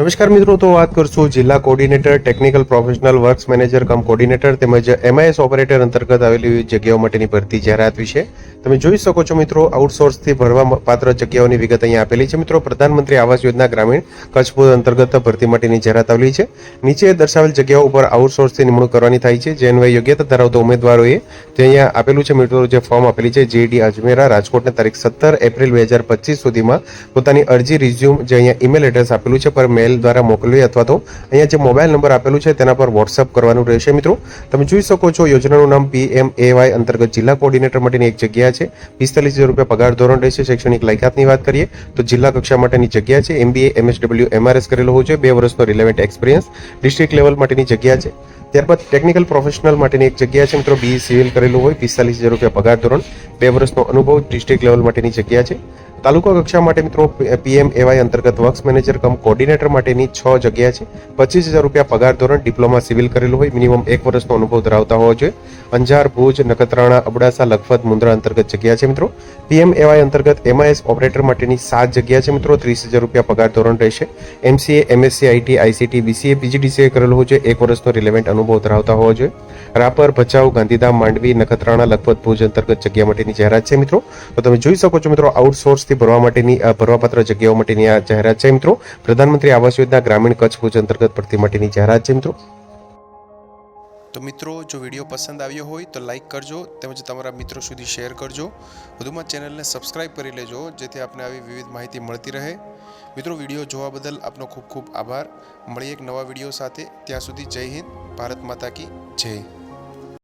નમસ્કાર મિત્રો, તો વાત કરશું જિલ્લા coordinator technical professional works manager cum coordinator તેમજ એમઆઈએસ ઓપરેટર અંતર્ગત આવેલી જગ્યાઓ માટેની ભરતી જાહેરાત વિશે. તમે જોઈ શકો છો મિત્રો આઉટસોર્સથી ભરવા પાત્ર જગ્યાઓની વિગત અહીંયા આપેલી છે. મિત્રો, પ્રધાનમંત્રી આવાસ યોજના ગ્રામીણ કચ્છ અંતર્ગત ભરતી માટેની જાહેરાત આવેલી છે. નીચે દર્શાવેલ જગ્યાઓ ઉપર આઉટસોર્સથી નિમણૂક કરવાની થાય છે. જે અન્વયે યોગ્યતા ધરાવતા ઉમેદવારોએ જે અહીંયા આપેલું છે, મિત્રો, જે ફોર્મ આપેલી છે જેડી અજમેરા, રાજકોટને તારીખ સત્તર એપ્રિલ બે હજાર પચીસ સુધીમાં પોતાની અરજી રિઝ્યુમ જે અહીંયા ઈમેલ એડ્રેસ આપેલું છે, પર મેલ દ્વારા મોકલવી અથવા તો અહીંયા જે મોબાઈલ નંબર આપેલું છે તેના પર વોટ્સઅપ કરવાનું રહેશે. મિત્રો, તમે જોઈ શકો છો યોજનાનું નામ પીએમ એવાય અંતર્ગત જિલ્લા કોર્ડિનેટર માટેની એક જગ્યા છે. પિસ્તાલીસ હજાર રૂપિયા પગાર ધોરણ રહેશે. શૈક્ષણિક લાયકાતની વાત કરીએ તો જિલ્લા કક્ષા માટેની જગ્યા છે. એમબીએ એમએસડબલ્યુ એમઆરએસ કરેલો હોય જોઈએ બે વર્ષનો રિલેવન્ટ એક્સપિરિયન્સ ડિસ્ટ્રિક્ટ લેવલ માટેની જગ્યા છે. ત્યારબાદ ટેકનિકલ પ્રોફેશનલ માટેની એક જગ્યા છે. મિત્રો બી સિવિલ કરેલું હોય. પિસ્તાલીસ હજાર રૂપિયા પગાર ધોરણ બે વર્ષનો અનુભવ ડિસ્ટ્રિક્ટ લેવલ માટેની જગ્યા છે. તાલુકા કક્ષા માટે મિત્રો પીએમ એવાય અંતર્ગત વર્ક્સ મેનેજર કમ કોર્ડિનેટર માટેની છ જગ્યા છે. પચીસ હજાર રૂપિયા પગાર ધોરણ ડિપ્લોમા સિવિલ કરેલું હોય. મિનિમમ એક વર્ષનો અનુભવ ધરાવતા હોવો જોઈએ. અંજાર, ભુજ, નખત્રાણા, અબડાસા, લખપત, મુંદ્રા અંતર્ગત જગ્યા છે મિત્રો. પીએમ એવાય અંતર્ગત એમઆઈએસ ઓપરેટર માટેની સાત જગ્યા છે મિત્રો. ત્રીસ હજાર રૂપિયા પગાર ધોરણ રહેશે. MCA MSc IT ICT BCA PGDCA કરેલું હોવું જોઈએ. એક વર્ષનો રિલેવન્ટ અનુભવ ધરાવતા હોવો જોઈએ. રાપર, ભચાઉ, ગાંધીધામ, માંડવી, નખત્રાણા, લખપત, ભુજ અંતર્ગત જગ્યા માટેની જાહેરાત છે મિત્રો. તો તમે જોઈ શકો છો મિત્રો આઉટસોર્સથી ભરવા માટેની ભરવાપાત્ર જગ્યાઓ માટેની આ જાહેરાત છે. મિત્રો, પ્રધાનમંત્રી આવાસ યોજના, ગ્રામીણ કચ્છ ભુજ અંતર્ગત ભરતી માટેની જાહેરાત છે, મિત્રો. તો મિત્રો, જો વીડિયો પસંદ આવ્યો હોય તો લાઈક કરજો તેમજ તમારા મિત્રો સુધી શેર કરજો. વધુમાં ચેનલને સબસ્ક્રાઇબ કરી લેજો, જેથી આપને આવી વિવિધ માહિતી મળતી રહે. મિત્રો, વીડિયો જોવા બદલ આપનો ખૂબ ખૂબ આભાર. મળીએ એક નવા વીડિયો સાથે. ત્યાં સુધી જય હિન્દ, ભારત માતા કી જય.